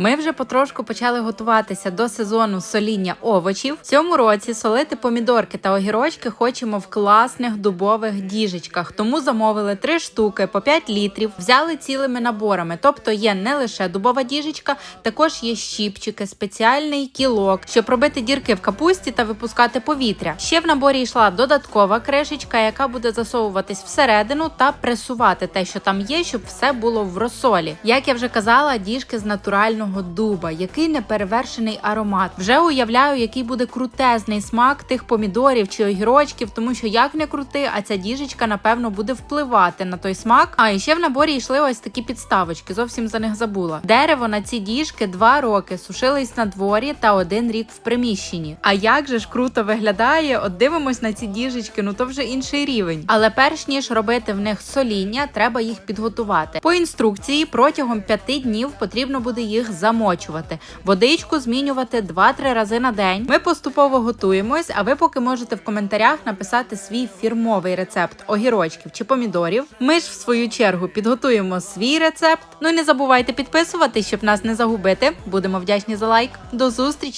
Ми вже потрошку почали готуватися до сезону соління овочів. В цьому році солити помідорки та огірочки хочемо в класних дубових діжечках, тому замовили три штуки по 5 літрів, взяли цілими наборами. Тобто є не лише дубова діжечка, також є щіпчики, спеціальний кілок, щоб робити дірки в капусті та випускати повітря. Ще в наборі йшла додаткова кришечка, яка буде засовуватись всередину та пресувати те, що там є, щоб все було в розсолі. Як я вже казала, діжки з натурального дуба, який неперевершений аромат. Вже уявляю, який буде крутезний смак тих помідорів чи огірочків, тому що як не крути, а ця діжечка напевно буде впливати на той смак. А і ще в наборі йшли ось такі підставочки. Зовсім за них забула. Дерево на ці діжки два роки сушились на дворі та один рік в приміщенні. А як же ж круто виглядає? От дивимось на ці діжечки, ну то вже інший рівень. Але перш ніж робити в них соління, треба їх підготувати. По інструкції протягом п'яти днів потрібно буде їх замочувати. Водичку змінювати 2-3 рази на день. Ми поступово готуємось, а ви поки можете в коментарях написати свій фірмовий рецепт огірочків чи помідорів. Ми ж в свою чергу підготуємо свій рецепт. Ну і не забувайте підписуватись, щоб нас не загубити. Будемо вдячні за лайк. До зустрічі!